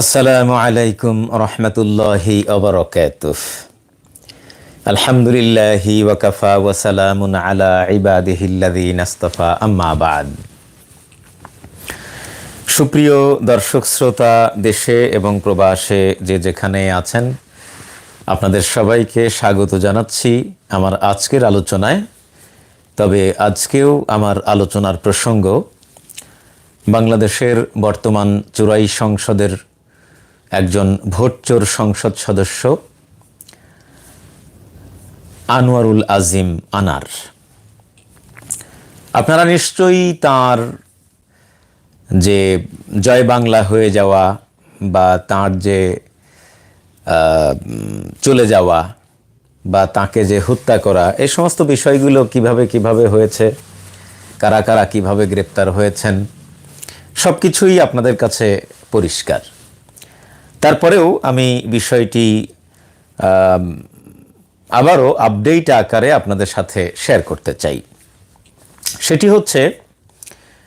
আসসালামু আলাইকুম রহমতুল্লাহি অবরকাতুহ আলহামদুলিল্লাহি ওয়াকাফা ওয়াসালামুন আলা ইবাদিহিল্লাযীনা ইসতাফা আম্মা বাদ। সুপ্রিয় দর্শক, শ্রোতা, দেশে এবং প্রবাসে যে যেখানে আছেন, আপনাদের সবাইকে স্বাগত জানাচ্ছি আমার আজকের আলোচনায়। তবে আজকেও আমার আলোচনার প্রসঙ্গ বাংলাদেশের বর্তমান চুরাই সংসদের একজন ভোটচোর সংসদ সদস্য আনোয়ারুল আজিম আনার। আপনারা নিশ্চয়ই তার যে জয় বাংলা হয়ে যাওয়া বা তার যে চলে যাওয়া বা তাকে যে হত্যা করা, এই সমস্ত বিষয়গুলো কীভাবে কীভাবে হয়েছে, কারা কারা কীভাবে গ্রেপ্তার হয়েছেন সব কিছুই আপনাদের কাছে পরিষ্কার। তারপরেও আমি বিষয়টি আবারও আপডেট আকারে আপনাদের সাথে শেয়ার করতে চাই। সেটি হচ্ছে,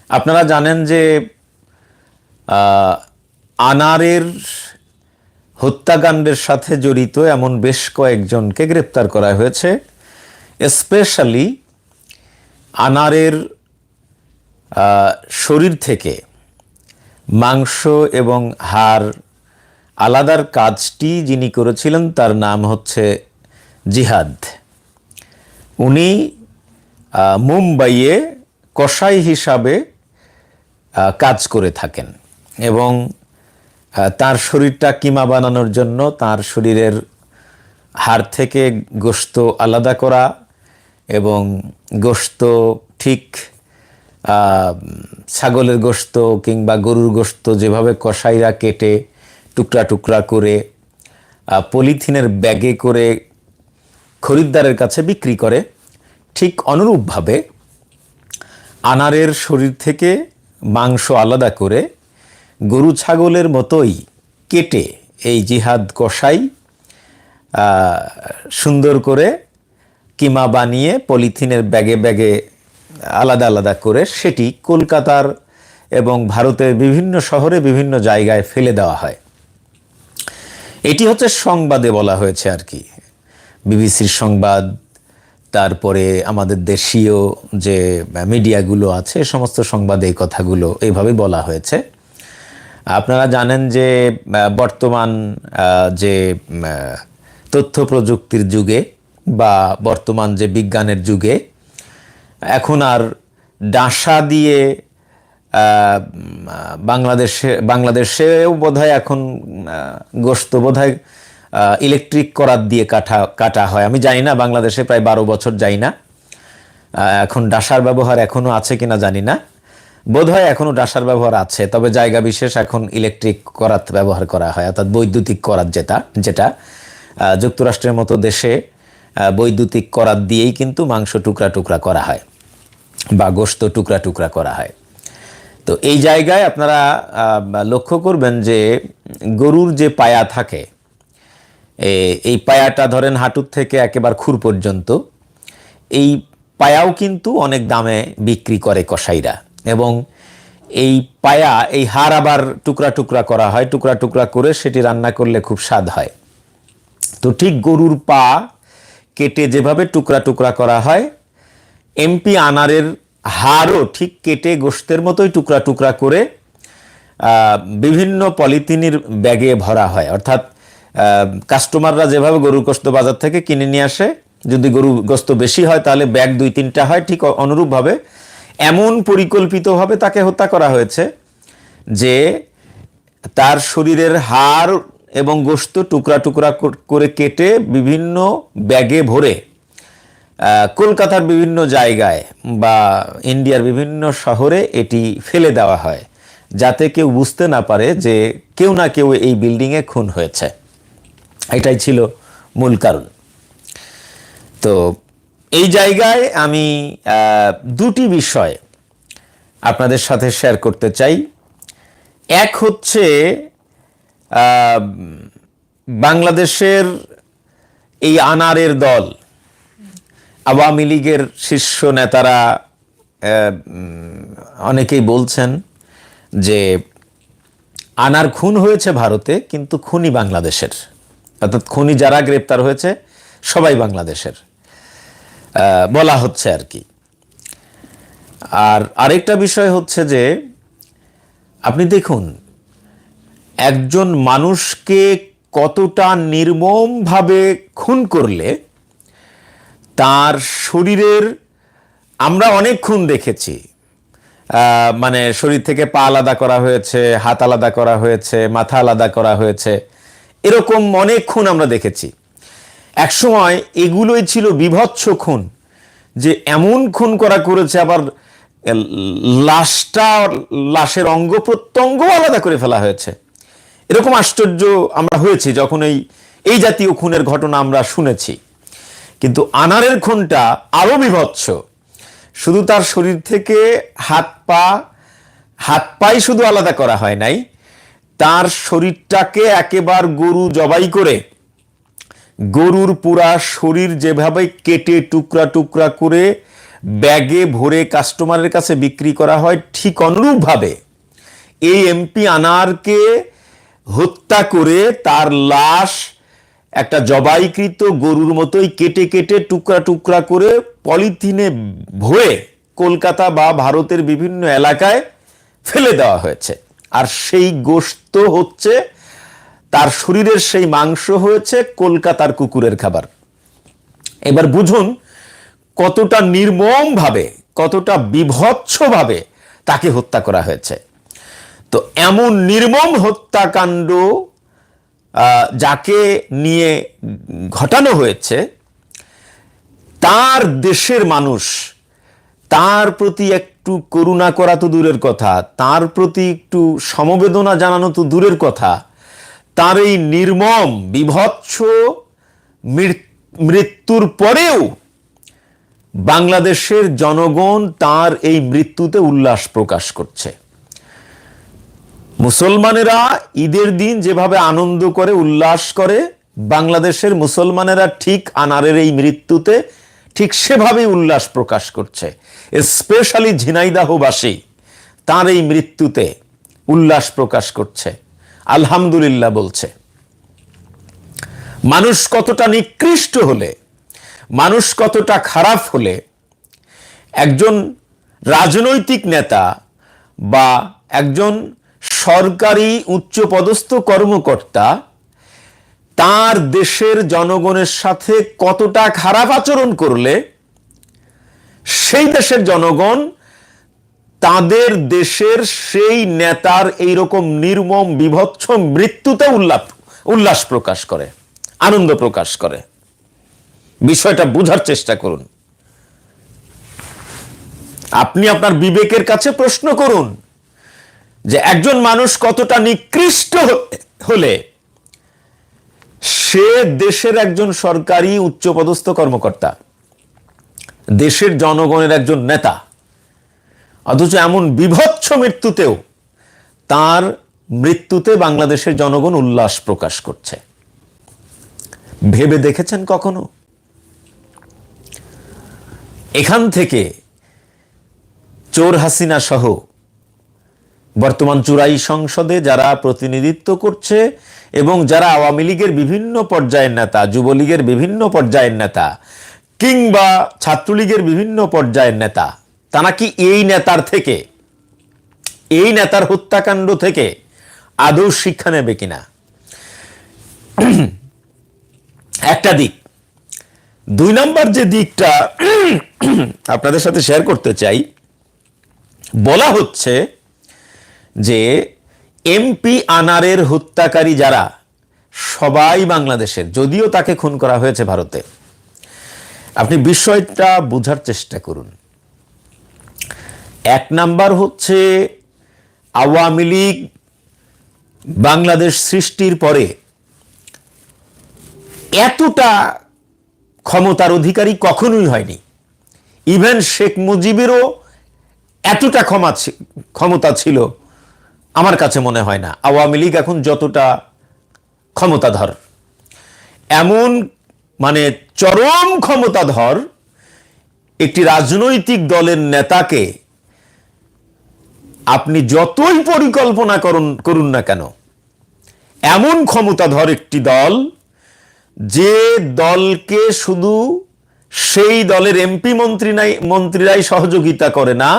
আপনারা জানেন যে আনারের হত্যাকাণ্ডের সাথে জড়িত এমন বেশ কয়েকজনকে গ্রেপ্তার করা হয়েছে। স্পেশালি আনারের শরীর থেকে মাংস এবং হাড় আলাদার কাজটি যিনি করেছিলেন, তার নাম হচ্ছে জিহাদ। উনি মুম্বাইয়ে কসাই হিসাবে কাজ করে থাকেন এবং তার শরীরটা কিমা বানানোর জন্য তার শরীরের হাড় থেকে গোস্ত আলাদা করা এবং গোস্ত ঠিক ছাগলের গোস্ত কিংবা গরুর গোস্ত যেভাবে কসাইরা কেটে টুকরা টুকরা করে পলিথিনের ব্যাগে করে খরিদ্দারের কাছে বিক্রি করে। ঠিক অনুরূপভাবে আনারের শরীর থেকে মাংস আলাদা করে গরু ছাগলের মতোই কেটে এই জিহাদ কষাই সুন্দর করে কিমা বানিয়ে পলিথিনের ব্যাগে ব্যাগে আলাদা আলাদা করে সেটি কলকাতার এবং ভারতের বিভিন্ন শহরে বিভিন্ন জায়গায় ফেলে দেওয়া হয়। এটি হচ্ছে সংবাদে বলা হয়েছে আর কি। বিবিসির সংবাদ, তারপরে আমাদের দেশীয় যে মিডিয়াগুলো আছে সমস্ত সংবাদে এই কথাগুলো এইভাবে বলা হয়েছে। আপনারা জানেন যে বর্তমান যে তথ্য প্রযুক্তির যুগে বা বর্তমান যে বিজ্ঞানের যুগে, এখন আর ডাসা দিয়ে বাংলাদেশে, বাংলাদেশেও বোধহয় এখন গোস্ত বোধহয় ইলেকট্রিক করাত দিয়ে কাটা কাটা হয়। আমি জানি না, বাংলাদেশে প্রায় বারো বছর যাই না। এখন ডাসার ব্যবহার এখনও আছে কিনা জানি না। বোধহয় এখনও ডাসার ব্যবহার আছে, তবে জায়গা বিশেষ এখন ইলেকট্রিক করাত ব্যবহার করা হয়, অর্থাৎ বৈদ্যুতিক করাত যেটা যেটা যুক্তরাষ্ট্রের মতো দেশে বৈদ্যুতিক করাত দিয়েই কিন্তু মাংস টুকরা টুকরা করা হয়, বা গোস্ত টুকরা টুকরা করা হয়। তো এই জায়গায় আপনারা লক্ষ্য করবেন যে গরুর যে পায়া থাকে এই পায়াটা ধরেন হাঁটুর থেকে একেবারে খুর পর্যন্ত, এই পায়াও কিন্তু অনেক দামে বিক্রি করে কসাইরা এবং এই পায়া, এই হাড় আবার টুকরা টুকরা করা হয়, টুকরা টুকরা করে সেটি রান্না করলে খুব স্বাদ হয়। তো ঠিক গরুর পা কেটে যেভাবে টুকরা টুকরা করা হয়, এমপি আনারের হাড়ও ঠিক কেটে গোস্তের মতোই টুকরা টুকরা করে বিভিন্ন পলিথিনের ব্যাগে ভরা হয়। অর্থাৎ কাস্টমাররা যেভাবে গরুর গোস্ত বাজার থেকে কিনে নিয়ে আসে, যদি গরু গোস্ত বেশি হয় তাহলে ব্যাগ দুই তিনটা হয় ঠিক অনুরূপভাবে। এমন পরিকল্পিতভাবে তাকে হত্যা করা হয়েছে যে তার শরীরের হাড় এবং গোস্ত টুকরা টুকরা কর- কেটে বিভিন্ন ব্যাগে ভরে কলকাতার বিভিন্ন জায়গায় বা ইন্ডিয়ার বিভিন্ন শহরে এটি ফেলে দেওয়া হয়, যাতে কেউ বুঝতে না পারে যে কেউ না কেউ এই বিল্ডিংয়ে খুন হয়েছে। এটাই ছিল মূল কারণ। তো এই জায়গায় আমি দুটি বিষয় আপনাদের সাথে শেয়ার করতে চাই। এক হচ্ছে বাংলাদেশের এই আনারের দল আওয়ামী লীগের শীর্ষ নেতারা অনেকেই বলছেন যে আনার খুন হয়েছে ভারতে, কিন্তু খুনি বাংলাদেশের। অর্থাৎ খুনি যারা গ্রেপ্তার হয়েছে, সবাই বাংলাদেশের। বলা হচ্ছে আর কি। আর আরেকটা বিষয় হচ্ছে যে, আপনি দেখুন, একজন মানুষকে কতটা নির্মমভাবে খুন করলে তার শরীরের, আমরা অনেক খুন দেখেছি। মানে শরীর থেকে পা আলাদা করা হয়েছে, হাত আলাদা করা হয়েছে, মাথা আলাদা করা হয়েছে, এরকম অনেক আমরা দেখেছি। একসময় এগুলোই ছিল বিভৎস খুন, যে এমন খুন করা করেছে আবার লাশটা, লাশের অঙ্গ প্রত্যঙ্গ আলাদা করে ফেলা হয়েছে। এরকম আশ্চর্য আমরা হয়েছি যখন এই এই জাতীয় খুনের ঘটনা আমরা শুনেছি। কিন্তু আনারের খুনটা আরও বিভৎস। শুধু তার শরীর থেকে হাত পা, হাত পাই শুধু আলাদা করা হয় নাই, তার শরীরটাকে একেবার গরু জবাই করে, গরুর পুরা শরীর যেভাবে কেটে টুকরা টুকরা করে ব্যাগে ভরে কাস্টমারের কাছে বিক্রি করা হয় ঠিক অনুরূপভাবে। এই এমপি আনারকে হত্যা করে তার লাশ একটা জবাইকৃত গরুর মতোই কেটে কেটে টুকরা টুকরা করে পলিথিনে ভরে কলকাতা বা ভারতের বিভিন্ন এলাকায় ফেলে দেওয়া হয়েছে। আর সেই গোস্ত হচ্ছে, তার শরীরের সেই মাংস হয়েছে কলকাতার কুকুরের খাবার। এবার বুঝুন, কতটা নির্মমভাবে, কতটা বিভৎসভাবে তাকে হত্যা করা হয়েছে। তো এমন নির্মম হত্যাকাণ্ড যাকে নিয়ে ঘটানো হয়েছে, তার দেশের মানুষ, তার প্রতি একটু করুণা করা তো দূরের কথা, তার প্রতি একটু সমবেদনা জানানো তো দূরের কথা, তার এই নির্মম, বিভৎস মৃত- মৃত্যুর পরেও বাংলাদেশের জনগণ তার এই মৃত্যুতে উল্লাস প্রকাশ করছে। মুসলমানেরা ঈদের দিন যেভাবে আনন্দ করে, উল্লাস করে, বাংলাদেশের মুসলমানেরা ঠিক আনারের এই মৃত্যুতে ঠিক সেভাবেই উল্লাস প্রকাশ করছে। স্পেশালি ঝিনাইদাহবাসী তার এই মৃত্যুতে উল্লাস প্রকাশ করছে। আলহামদুলিল্লাহ বলছে। মানুষ কতটা নিকৃষ্ট হলে, মানুষ কতটা খারাপ হলে, একজন রাজনৈতিক নেতা বা একজন সরকারি উচ্চপদস্থ কর্মকর্তা তার দেশের জনগণের সাথে কতটা খারাপ আচরণ করলে সেই দেশের জনগণ তাদের দেশের সেই নেতার এইরকম নির্মম, বিভৎস মৃত্যুতে উল্লাস উল্লাস প্রকাশ করে, আনন্দ প্রকাশ করে। বিষয়টা বোঝার চেষ্টা করুন। আপনি আপনার বিবেকের কাছে প্রশ্ন করুন। যে একজন মানুষ কতটা নিকৃষ্ট হলে সে দেশের একজন সরকারি উচ্চপদস্থ কর্মকর্তা, দেশের জনগণের একজন নেতা, অথচ এমন বিভৎস মৃত্যুতেও তার মৃত্যুতে বাংলাদেশের জনগণ উল্লাস প্রকাশ করছে। ভেবে দেখেছেন কখনো? এখান থেকে চোর হাসিনা সহ বর্তমান চুরাই সংসদে যারা প্রতিনিধিত্ব করছে এবং যারা আওয়ামী লীগের বিভিন্ন পর্যায়ের নেতা, যুবলীগের বিভিন্ন পর্যায়ের নেতা কিংবা ছাত্রলীগের বিভিন্ন পর্যায়ের নেতা, তারা কি এই নেতার থেকে, এই নেতার হত্যাকাণ্ড থেকে আদৌ শিক্ষা নেবে কিনা? একটা দিক। দুই নম্বর যে দিকটা আপনাদের সাথে শেয়ার করতে চাই, বলা হচ্ছে যে এমপি আনারের হত্যাকারী যারা, সবাই বাংলাদেশের, যদিও তাকে খুন করা হয়েছে ভারতে। আপনি বিষয়টা বোঝার চেষ্টা করুন। এক নাম্বার হচ্ছে, আওয়ামী লীগ বাংলাদেশ সৃষ্টির পরে এতটা ক্ষমতার অধিকারী কখনোই হয়নি। ইভেন শেখ মুজিবেরও এতটা ক্ষমা ক্ষমতা ছিল আমার কাছে মনে হয় না। আওয়ামী লীগ এখন যতটা ক্ষমতাধর, এমন মানে চরম ক্ষমতাধর, একটি রাজনৈতিক দলের নেতাকে আপনি যতই পরিকল্পনা করুন করুন না কেন, এমন ক্ষমতাধর একটি দল যে দলকে শুধু সেই দলের এমপি মন্ত্রী নাই, মন্ত্রীরাই সহযোগিতা করে না,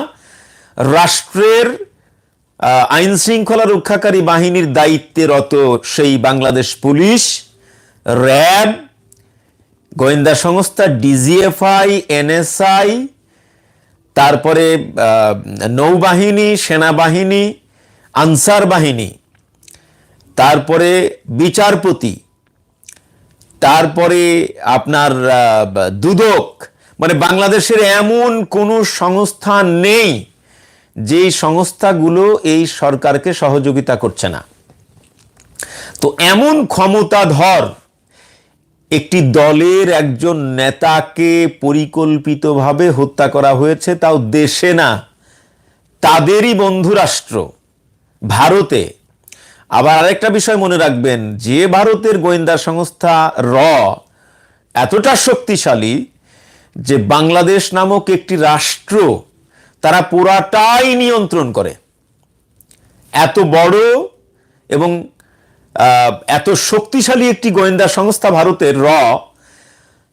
রাষ্ট্রের আইন শৃঙ্খলা রক্ষাকারী বাহিনীর দায়িত্বেরত সেই বাংলাদেশ পুলিশ, র্যাব, গোয়েন্দা সংস্থা, ডিজিএফআই, এনএসআই, তারপরে নৌবাহিনী, সেনাবাহিনী, আনসার বাহিনী, তারপরে বিচারপতি, তারপরে আপনার দুদক মানে বাংলাদেশের এমন কোনো সংস্থা নেই যেই সংস্থাগুলো এই সরকারকে সহযোগিতা করছে না। তো এমন ক্ষমতাধর একটি দলের একজন নেতাকে পরিকল্পিতভাবে হত্যা করা হয়েছে, তাও দেশে না। তাদেরই বন্ধুরাষ্ট্র ভারতে। আবার আরেকটা বিষয় মনে রাখবেন, যে ভারতের গোয়েন্দা সংস্থা র এতটা শক্তিশালী যে বাংলাদেশ নামক একটি রাষ্ট্র তারা পুরাটাই নিয়ন্ত্রণ করে। এত বড় এবং এত শক্তিশালী একটি গোয়েন্দা সংস্থা ভারতের র,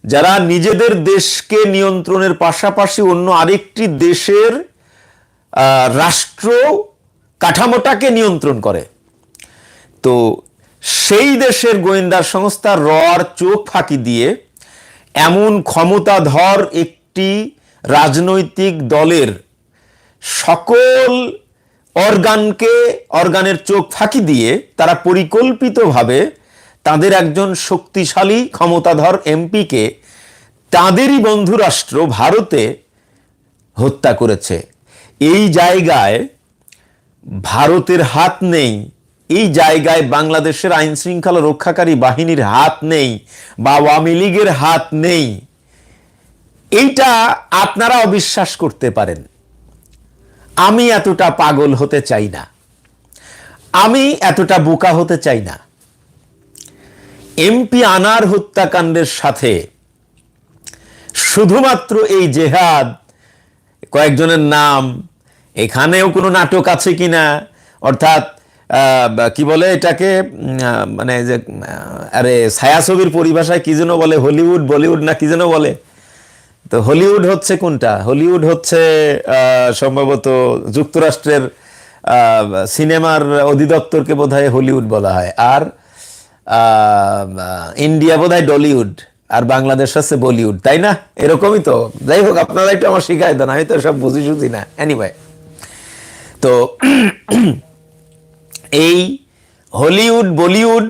যারা নিজেদের দেশকে নিয়ন্ত্রণের পাশাপাশি অন্য আরেকটি দেশের রাষ্ট্র কাঠামোটাকে নিয়ন্ত্রণ করে। তো সেই দেশের গোয়েন্দা সংস্থা রর চোখ ফাঁকি দিয়ে এমন ক্ষমতাধর একটি রাজনৈতিক দলের সকল অর্গানকে, অর্গানের চোখ ফাঁকি দিয়ে তারা পরিকল্পিতভাবে তাদের একজন শক্তিশালী ক্ষমতাধর এমপিকে তাদেরই বন্ধুরাষ্ট্র ভারতে হত্যা করেছে। এই জায়গায় ভারতের হাত নেই। এই জায়গায় বাংলাদেশের আইন শৃঙ্খলা রক্ষাকারী বাহিনীর হাত নেই বা আওয়ামী লীগের হাত নেই। এইটা আপনারা অবিশ্বাস করতে পারেন। আমি এতটা পাগল হতে চাই না। আমি এতটা বোকা হতে চাই না। এমপি আনার হত্যাকাণ্ডের সাথে শুধুমাত্র এই জেহাদ, কয়েকজনের নাম, এখানেও কোনো নাটক আছে কিনা অর্থাৎ কি বলে এটাকে মানে যে আরে ছায়াছবির পরিভাষায় কি যেন বলে, হলিউড, বলিউড না কি যেন বলে? তো হলিউড হচ্ছে কোনটা? হলিউড হচ্ছে সম্ভবত যুক্তরাষ্ট্রের সিনেমার অধিদপ্তরকে বোধহয় হলিউড বলা হয়। আর ইন্ডিয়া বোধহয় ডলিউড, আর বাংলাদেশ হচ্ছে বলিউড, তাই না? এরকমই তো। যাই হোক, আপনারা একটু আমার শিখাই দেন, আমি তো সব বুঝি সুঝি না। এনিওয়ে তো এই হলিউড, বলিউড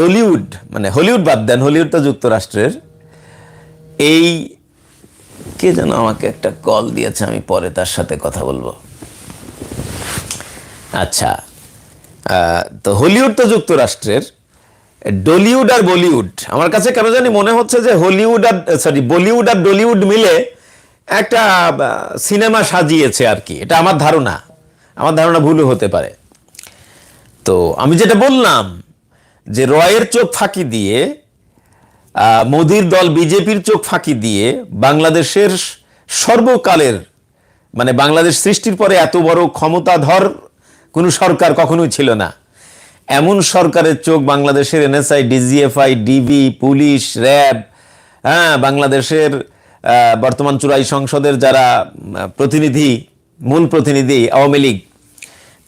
ডলিউড মানে হলিউড বাদ দেন, হলিউড তো যুক্তরাষ্ট্রের। এই কে যেন আমাকে একটা কল দিয়েছে, আমি পরে তার সাথে কথা বলব। আচ্ছা তো হলিউড তো যুক্তরাষ্ট্রের। ডলিউড আর বলিউড, আমার কাছে কেন জানি মনে হচ্ছে যে হলিউড আর সরি বলিউড আর ডলিউড মিলে একটা সিনেমা সাজিয়েছে আর কি। এটা আমার ধারণা আমার ধারণা ভুলও হতে পারে। তো আমি যেটা বললাম যে রয়ের চোখ ফাঁকি দিয়ে মোদির দল বিজেপির চোখ ফাঁকি দিয়ে বাংলাদেশের সর্বকালের মানে বাংলাদেশ সৃষ্টির পরে এত বড় ক্ষমতাধর কোনো সরকার কখনোই ছিল না। এমন সরকারের চোখ বাংলাদেশের NSI, DGFI, DB, police, RAB হ্যাঁ বাংলাদেশের বর্তমান চূড়াই সংসদের যারা প্রতিনিধি, মূল প্রতিনিধি, আওয়ামী লীগ,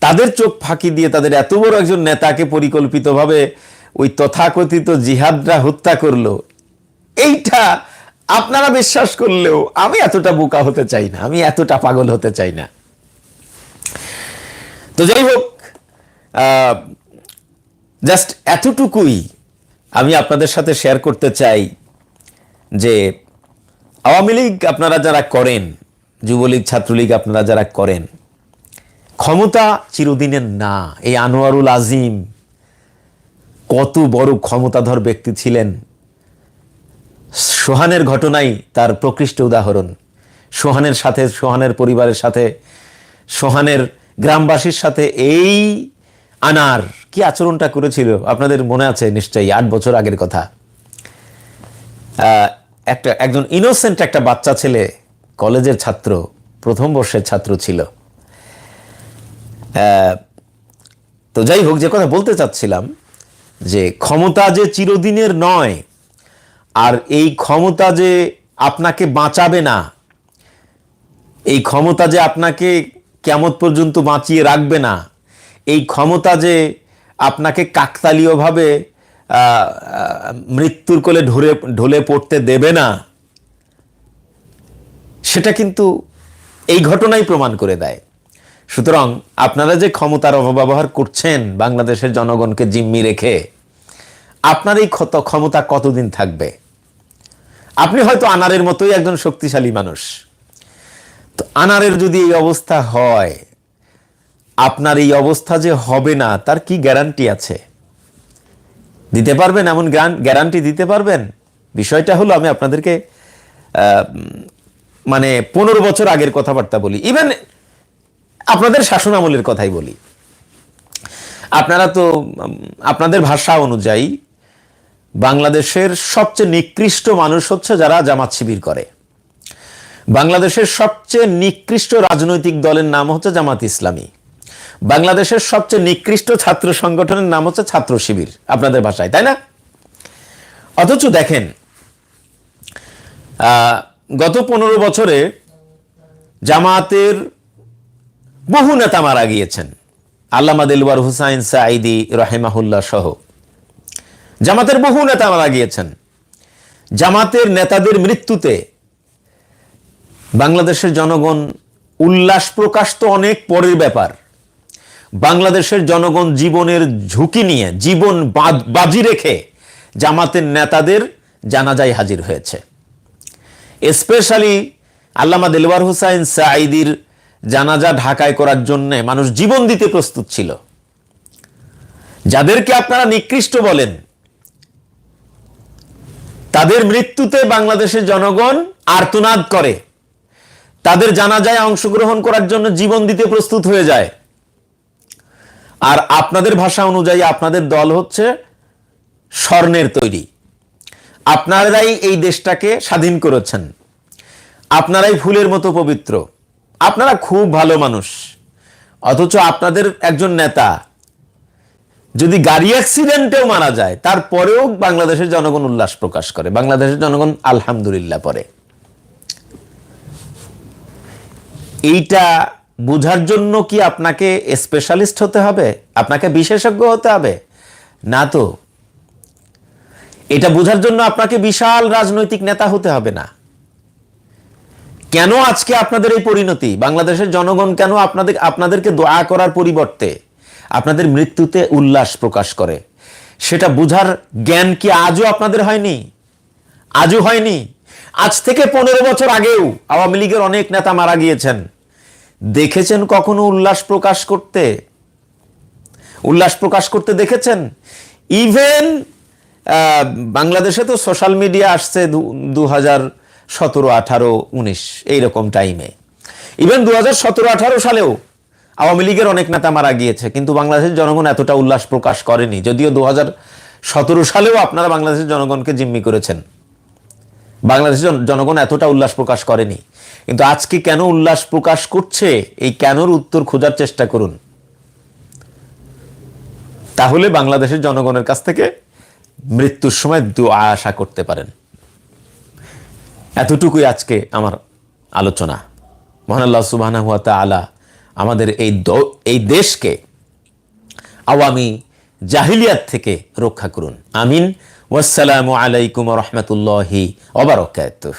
তাদের চোখ ফাঁকি দিয়ে তাদের এত বড় একজন নেতাকে পরিকল্পিতভাবে ওই তথাকথিত জিহাদরা হত্যা করল। এইটা আপনারা বিশ্বাস করলেও আমি এতটা বোকা হতে চাই না, আমি এতটা পাগল হতে চাই না। তো যাই হোক জাস্ট এতটুকুই আমি আপনাদের সাথে শেয়ার করতে চাই যে আওয়ামী লীগ আপনারা যারা করেন, যুবলীগ, ছাত্রলীগ আপনারা যারা করেন, ক্ষমতা চিরদিনের না, এই আনোয়ারুল আজিম কত বড় ক্ষমতাধর ব্যক্তি ছিলেন। সোহানের ঘটনাই তার প্রকৃষ্ট উদাহরণ। সোহানের সাথে, সোহানের পরিবারের সাথে, সোহানের গ্রামবাসীর সাথে এই আনার কি আচরণটা করেছিল? আপনাদের মনে আছে নিশ্চয়ই, আট বছর আগের কথা। একটা, একজন ইনোসেন্ট একটা বাচ্চা ছেলে, কলেজের ছাত্র, প্রথম বর্ষের ছাত্র ছিল। তো যাই হোক, যে কথা বলতে চাচ্ছিলাম যে ক্ষমতা যে চিরদিনের নয়, আর এই ক্ষমতা যে আপনাকে বাঁচাবে না, এই ক্ষমতা যে আপনাকে কেমত পর্যন্ত বাঁচিয়ে রাখবে না, এই ক্ষমতা যে আপনাকে কাকতালীয়ভাবে মৃত্যুর কোলে ঢলে ঢলে পড়তে দেবে না, সেটা কিন্তু এই ঘটনাই প্রমাণ করে দেয়। সুতরাং আপনারা যে ক্ষমতার অপব্যবহার করছেন বাংলাদেশের জনগণকে জিম্মি রেখে, আপনার এই ক্ষত ক্ষমতা কতদিন থাকবে? আপনি হয়তো আনারের মতোই একজন শক্তিশালী মানুষ। তো আনারের যদি এই অবস্থা হয়, আপনার এই অবস্থা যে হবে না, তার কি গ্যারান্টি আছে? দিতে পারবেন এমন গ্যারান্টি দিতে পারবেন? বিষয়টা হলো আমি আপনাদেরকে মানে পনেরো বছর আগের কথাবার্তা বলি। ইভেন আপনাদের শাসন আমলের কথাই বলি। আপনারা তো, আপনাদের ভাষা অনুযায়ী বাংলাদেশের সবচেয়ে নিকৃষ্ট মানুষ হচ্ছে যারা জামাত শিবির করে। বাংলাদেশের সবচেয়ে নিকৃষ্ট রাজনৈতিক দলের নাম হচ্ছে জামাত ইসলামী। বাংলাদেশের সবচেয়ে নিকৃষ্ট ছাত্র সংগঠনের নাম হচ্ছে ছাত্র শিবির, আপনাদের ভাষায়, তাই না? অথচ দেখেন গত পনেরো বছরে জামাতের বহু নেতা মারা গিয়েছেন। আল্লামা দিলওয়ার হুসাইন সাঈদি রহেমাহুল্লাহ সহ। জামাতের বহু নেতা মারা গিয়েছেন। জামাতের নেতাদের মৃত্যুতে বাংলাদেশের জনগণ উল্লাস প্রকাশ তো অনেক পরের ব্যাপার। বাংলাদেশের জনগণ জীবনের ঝুঁকি নিয়ে, জীবন বাজি রেখে জামাতের নেতাদের জানাজায় হাজির হয়েছে। স্পেশালি আল্লামা দিলওয়ার হুসাইন সাঈদির জানাজা ঢাকায় করার জন্য মানুষ জীবন দিতে প্রস্তুত ছিল। যাদেরকে আপনারা নিকৃষ্ট বলেন, তাদের মৃত্যুতে বাংলাদেশের জনগণ আর্তনাদ করে। তাদের জানাজায় অংশগ্রহণ করার জন্য জীবন দিতে প্রস্তুত হয়ে যায়। আর আপনাদের ভাষা অনুযায়ী আপনাদের দল হচ্ছে স্বর্ণের তৈরি। আপনারাই এই দেশটাকে স্বাধীন করেছেন। আপনারাই ফুলের মতো পবিত্র। আপনারা খুব ভালো মানুষ। অথচ আপনাদের একজন নেতা যদি গাড়ি অ্যাক্সিডেন্টেও মারা যায়, তারপরেও বাংলাদেশের জনগণ উল্লাস প্রকাশ করে। বাংলাদেশের জনগণ আলহামদুলিল্লাহ পরে এইটা বুঝার জন্য কি আপনাকে স্পেশালিস্ট হতে হবে? আপনাকে বিশেষজ্ঞ হতে হবে? না তো। এটা বোঝার জন্য আপনাকে বিশাল রাজনৈতিক নেতা হতে হবে না। কেন আজকে আপনাদের এই পরিণতি? বাংলাদেশের জনগণ কেন আপনাদের, আপনাদেরকে দোয়া করার পরিবর্তে আপনাদের মৃত্যুতে উল্লাস প্রকাশ করে? সেটা বুঝার জ্ঞান কি আজও আপনাদের হয়নি? আজও হয়নি। আজ থেকে পনেরো বছর আগেও আওয়ামী লীগের অনেক নেতা মারা গিয়েছেন। দেখেছেন কখনো উল্লাস প্রকাশ করতে? উল্লাস প্রকাশ করতে দেখেছেন? ইভেন বাংলাদেশে তো সোশ্যাল মিডিয়া আসছে দু হাজার সতেরো, আঠারো, উনিশ, এইরকম টাইমে ইভেন দু হাজার সতেরো, আঠারো সালেও আওয়ামী লীগের অনেক নেতা মারা গিয়েছে, কিন্তু বাংলাদেশের জনগণ এতটা উল্লাস প্রকাশ করেনি, যদিও দু হাজার সতেরো সালেও আপনারা বাংলাদেশের জনগণকে জিম্মি করেছেন। বাংলাদেশের জন- জনগণ এতটা উল্লাস প্রকাশ করেনি। কিন্তু আজকে কেন উল্লাস প্রকাশ করছে, এই কেনর উত্তর খোঁজার চেষ্টা করুন। তাহলে বাংলাদেশের জনগণের কাছ থেকে মৃত্যুর সময় দোয়া আশা করতে পারেন। এতটুকুই আজকে আমার আলোচনা। মহান আল্লাহ সুবাহ আলা আমাদের এই এই দেশকে আওয়ামী জাহিলিয়াত থেকে রক্ষা করুন। আমিন। ওয়াসালামু আলাইকুম রহমতুল্লাহি ওবরাকাতুহ